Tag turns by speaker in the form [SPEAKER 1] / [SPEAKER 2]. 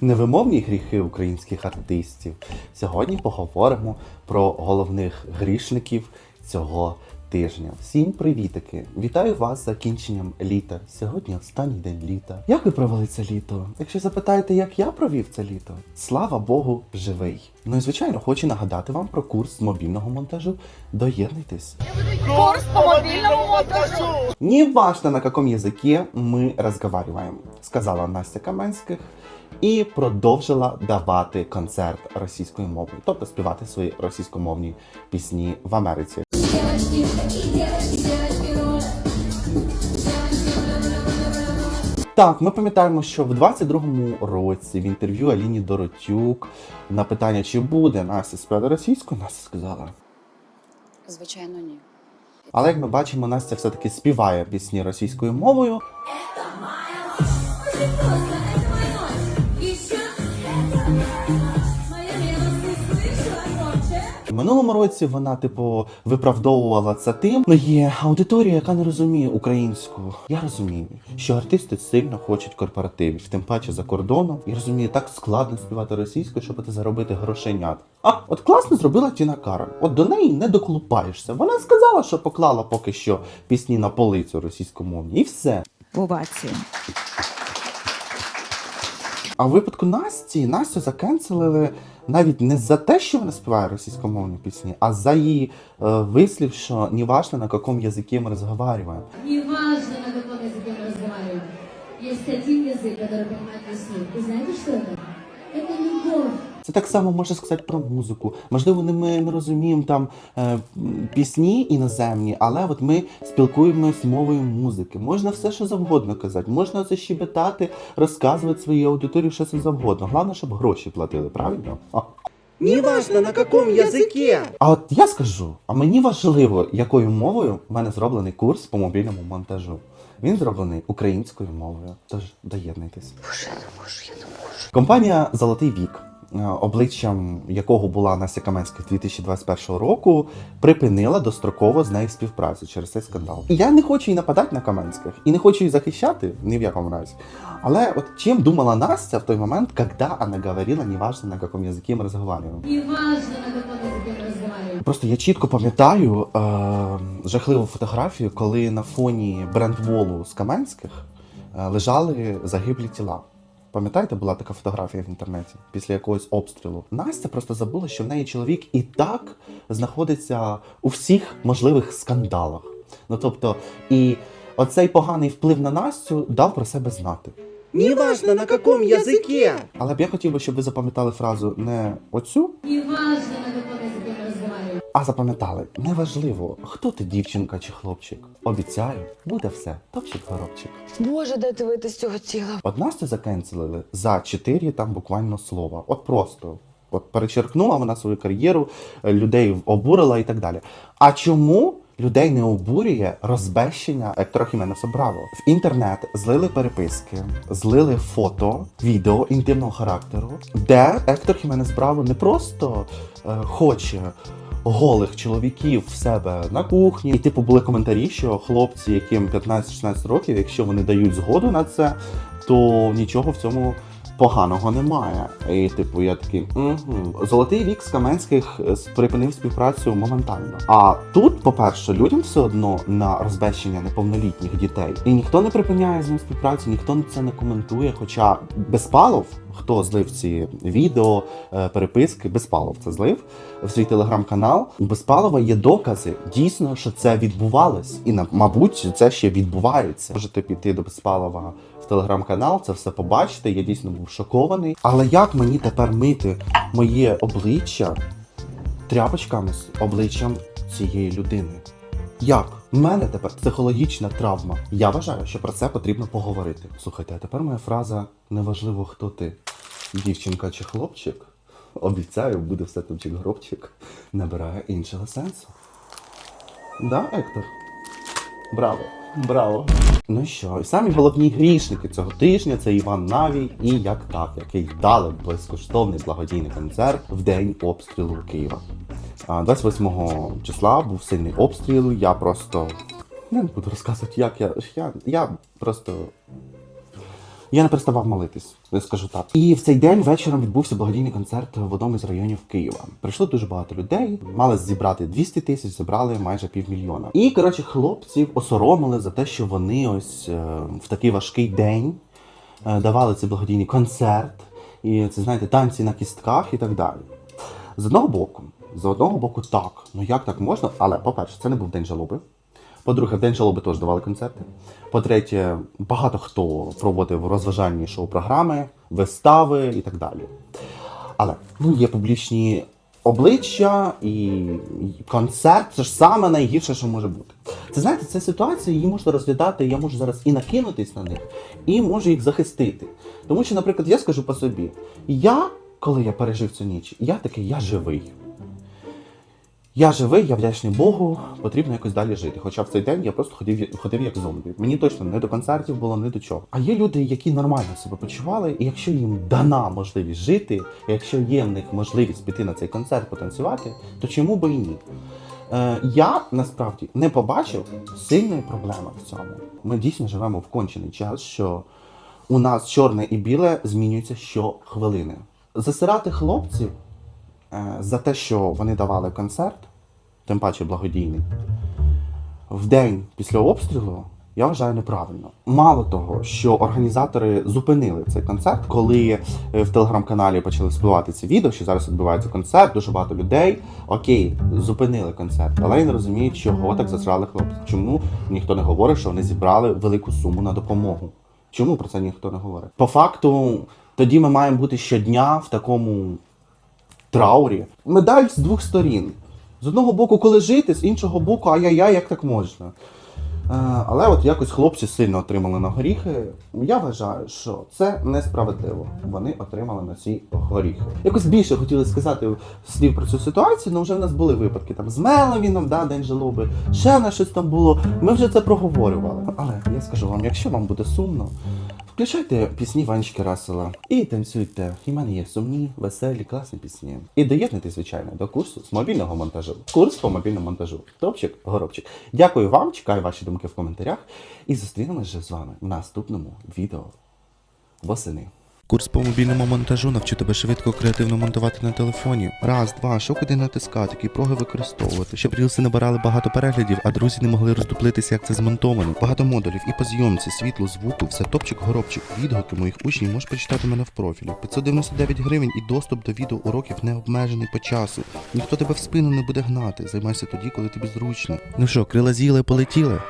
[SPEAKER 1] Невимовні гріхи українських артистів. Сьогодні поговоримо про головних грішників цього тижня. Всім привітики! Вітаю вас з закінченням літа. Сьогодні останній день літа. Як ви провели це літо? Якщо запитаєте, як я провів це літо, слава Богу, живий. Ну і звичайно, хочу нагадати вам про курс з мобільного монтажу. Доєднуйтесь.
[SPEAKER 2] Курс по мобильному монтажу.
[SPEAKER 1] Не важно, на каком языке мы разговариваем, сказала Настя Каменських і продовжила давати концерт російською мовою, тобто співати свої російськомовні пісні в Америці. Так, ми пам'ятаємо, що в 22-му році в інтерв'ю Аліні Доротюк на питання, чи буде Настя співати російською, Настя сказала.
[SPEAKER 3] Звичайно, ні.
[SPEAKER 1] Але як ми бачимо, Настя все-таки співає пісні російською мовою.
[SPEAKER 4] Очень
[SPEAKER 1] минулому році вона, типу, виправдовувала це тим. Ну є аудиторія, яка не розуміє українську. Я розумію, що артисти сильно хочуть корпоративів, тим паче за кордоном. І розумію, так складно співати російською, щоб ти заробити грошенят. А от класно зробила Тіна Кароль. От до неї не доколупаєшся. Вона сказала, що поклала поки що пісні на полицю російськомовні, і все.
[SPEAKER 2] Овації.
[SPEAKER 1] А в випадку Насті Настю закенселили навіть не за те, що вона співає російськомовні пісні, а за її е, вислів, що не важно, на якому язикі ми розговорюємо.
[SPEAKER 4] Неважно, на каком языке мы разговариваем. Есть один язык, который понимает весь мир. Вы знаете, что это? Это любовь.
[SPEAKER 1] Це так само можна сказати про музику. Можливо, не ми не розуміємо там е, пісні іноземні, але от ми спілкуємось мовою музики. Можна все, що завгодно казати, можна це щебетати, розказувати своїй аудиторії, що це завгодно. Головне, щоб гроші платили, правильно? А.
[SPEAKER 5] Неважно на каком языке.
[SPEAKER 1] А от я скажу, а мені важливо, якою мовою в мене зроблений курс по мобільному монтажу. Він зроблений українською мовою. Тож доєднуйтесь. Боже, я не можу, я не можу. Компанія Золотий вік, обличчям якого була Настя Каменська 2021 року, припинила достроково з нею співпрацю через цей скандал. І я не хочу її нападати на Каменських і не хочу її захищати ні в якому разі. Але от чим думала Настя в той момент, коли вона говорила, неважно на якому язикі ми розмовляємо.
[SPEAKER 4] Неважно, на мы разговариваем.
[SPEAKER 1] Просто я чітко пам'ятаю е, жахливу фотографію, коли на фоні брендволу з Каменських е, лежали загиблі тіла. Пам'ятаєте, була така фотографія в інтернеті після якогось обстрілу. Настя просто забула, що в неї чоловік і так знаходиться у всіх можливих скандалах. Ну тобто, і оцей поганий вплив на Настю дав про себе знати.
[SPEAKER 5] Неважно на каком языке.
[SPEAKER 1] Але б я хотів би, щоб ви запам'ятали фразу не оцю, А запам'ятали, неважливо, хто ти дівчинка чи хлопчик. Обіцяю, буде все, топчик горобчик.
[SPEAKER 2] Боже, де ти вийти з цього тіла?
[SPEAKER 1] От Настю закенселили за чотири там буквально слова. От просто. От перечеркнула вона свою кар'єру, е, людей обурила і так далі. А чому людей не обурює розбещення Ектора Хіменеса Браво? В інтернет злили переписки, злили фото, відео інтимного характеру, де Ектор Хіменес Браво не просто е, хоче. Голих чоловіків в себе на кухні, і типу були коментарі, що хлопці, яким 15-16 років, якщо вони дають згоду на це, то нічого в цьому поганого немає. І типу, я такий угу. золотий вік з Каменських е, припинив співпрацю моментально. А тут, по-перше, людям все одно на розбещення неповнолітніх дітей, і ніхто не припиняє з ним співпрацю, ніхто це не коментує. Хоча Безпалов, хто злив ці відео, е, переписки, Безпалов це злив в свій телеграм-канал. У Безпалова є докази дійсно, що це відбувалось, і мабуть, це ще відбувається. Можете піти до Безпалова в телеграм-канал, це все побачити. Я дійсно був шокований. Але як мені тепер мити моє обличчя тряпочками з обличчям цієї людини? Як? У мене тепер психологічна травма. Я вважаю, що про це потрібно поговорити. Слухайте, а тепер моя фраза неважливо, хто ти, дівчинка чи хлопчик. Обіцяю, буде все топчик гробчик, набирає іншого сенсу. Да, Ектор? Браво, браво. Ну що, і самі головні грішники цього тижня це Іван Навій і як так, який дали безкоштовний благодійний концерт в день обстрілу Києва. А, 28 числа був сильний обстріл. Я просто не буду розказувати, як я. Я, я просто Я не переставав молитись, я скажу так. І в цей день вечором відбувся благодійний концерт в одному із районів Києва. Прийшло дуже багато людей. Мали зібрати 200 тисяч, зібрали майже півмільйона. І коротше, хлопців осоромили за те, що вони ось е, в такий важкий день е, давали цей благодійний концерт. І це знаєте, танці на кістках і так далі. З одного боку, з одного боку, так. Ну як так можна? Але, по-перше, це не був день жалоби. По-друге, в день жалоби теж давали концерти. По-третє, багато хто проводив розважальні шоу-програми, вистави і так далі. Але ну, є публічні обличчя і концерт це ж саме найгірше, що може бути. Це знаєте, ця ситуація її можна розглядати, я можу зараз і накинутись на них, і можу їх захистити. Тому що, наприклад, я скажу по собі: я, коли я пережив цю ніч, я такий, я живий. Я живий, я вдячний Богу, потрібно якось далі жити. Хоча в цей день я просто ходив, ходив як зомбі. Мені точно не до концертів було, не до чого. А є люди, які нормально себе почували, і якщо їм дана можливість жити, якщо є в них можливість піти на цей концерт потанцювати, то чому би і ні? Е, я насправді не побачив сильної проблеми в цьому. Ми дійсно живемо в кончений час, що у нас чорне і біле змінюється щохвилини. Засирати хлопців е, за те, що вони давали концерт, тим паче благодійний, в день після обстрілу, я вважаю неправильно. Мало того, що організатори зупинили цей концерт, коли е, в телеграм-каналі почали спливати ці відео, що зараз відбувається концерт, дуже багато людей. Окей, зупинили концерт, але я не розумію, чого так засрали хлопці. Чому ніхто не говорить, що вони зібрали велику суму на допомогу? Чому про це ніхто не говорить? По факту, тоді ми маємо бути щодня в такому траурі. Медаль з двох сторін. З одного боку, коли жити, з іншого боку, ай-яй-яй, як так можна. Е, Але от якось хлопці сильно отримали на горіхи. Я вважаю, що це несправедливо. Вони отримали на ці горіхи. Якось більше хотіли сказати слів про цю ситуацію, але вже в нас були випадки там з Меловіном, да, День жалоби, ще на щось там було. Ми вже це проговорювали. Але я скажу вам, якщо вам буде сумно, Включайте пісні Ванечки Расела і танцюйте. І в мене є сумні, веселі, класні пісні. І доєднуйтесь, звичайно, до курсу з мобільного монтажу. Курс по мобільному монтажу. Топчик, горобчик. Дякую вам, чекаю ваші думки в коментарях. І зустрінемось вже з вами в наступному відео восени.
[SPEAKER 6] Курс по мобільному монтажу навчить тебе швидко креативно монтувати на телефоні. Раз, два, що куди натискати, які проги використовувати, щоб рілси набирали багато переглядів, а друзі не могли роздуплитися, як це змонтовано. Багато модулів і по зйомці, світлу, звуку, все топчик, горобчик. Відгуки моїх учнів можеш почитати мене в профілі. 599 гривень і доступ до відео уроків не обмежений по часу. Ніхто тебе в спину не буде гнати. Займайся тоді, коли тобі зручно. Ну що, крила з'їли, полетіли?